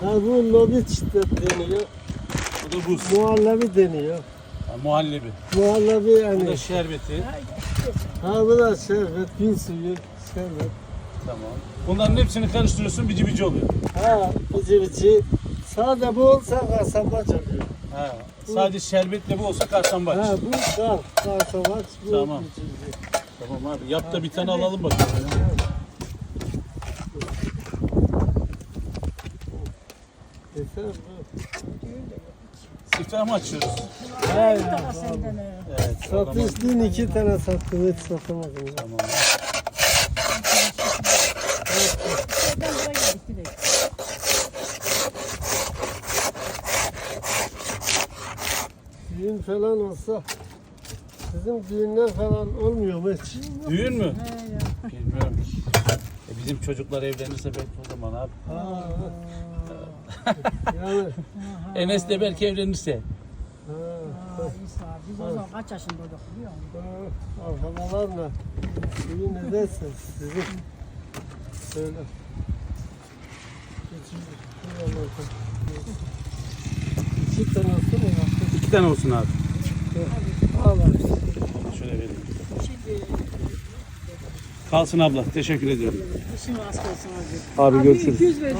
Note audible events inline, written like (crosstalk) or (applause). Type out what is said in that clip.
Ha bu lobiç de deniyor. Bu da buz. Muhallebi deniyor. Ha, muhallebi. Muhallebi Bu yani. da şerbeti. Ha bu da şerbet, gün suyu, şerbet. Tamam. Bunların hepsini karıştırıyorsun bici bici oluyor. Ha bici bici. Sade bu olsa kasamaç oluyor. Ha. Sadece şerbetle bu olsa karsambaç. Ha bu kar, kasamaç, bu Tamam. bici bici. Tamam abi. Yap da bir tane alalım bakalım. Yeter Siftah mı açıyoruz? Evet. zaman- Satış dün iki tane sattım, hiç satamadım. Tamam. Düğün falan olsa Sizin düğünler falan olmuyor mu hiç? Düğün mü? Bilmiyorum. E bizim çocuklar evlenirse belki o zaman abi. Ha. Yani (laughs) Enes de belki evlenirse. ha, Aa, İsa, biz o zaman kaç yaşındaydık biliyor musun? arkalarla düğün ederseniz sizin söyle. İki tane olsun mu? İki tane olsun abi. Abi. Şöyle vereyim. Kalsın abla. Teşekkür ediyorum. İşin rast olsun abi. Abi görüşürüz. 200 verdik.